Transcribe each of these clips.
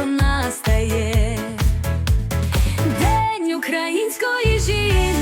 свято настає, День української жінки,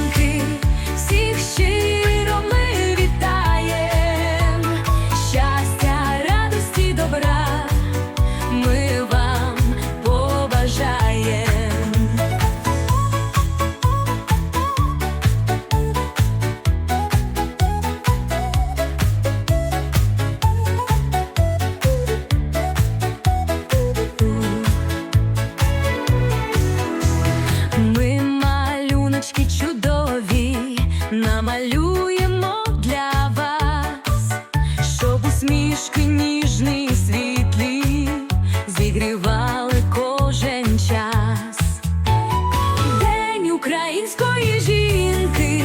української жінки,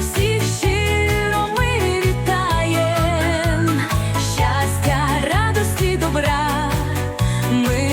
всіх щиро ми вітаєм, щастя, радості, добра. Ми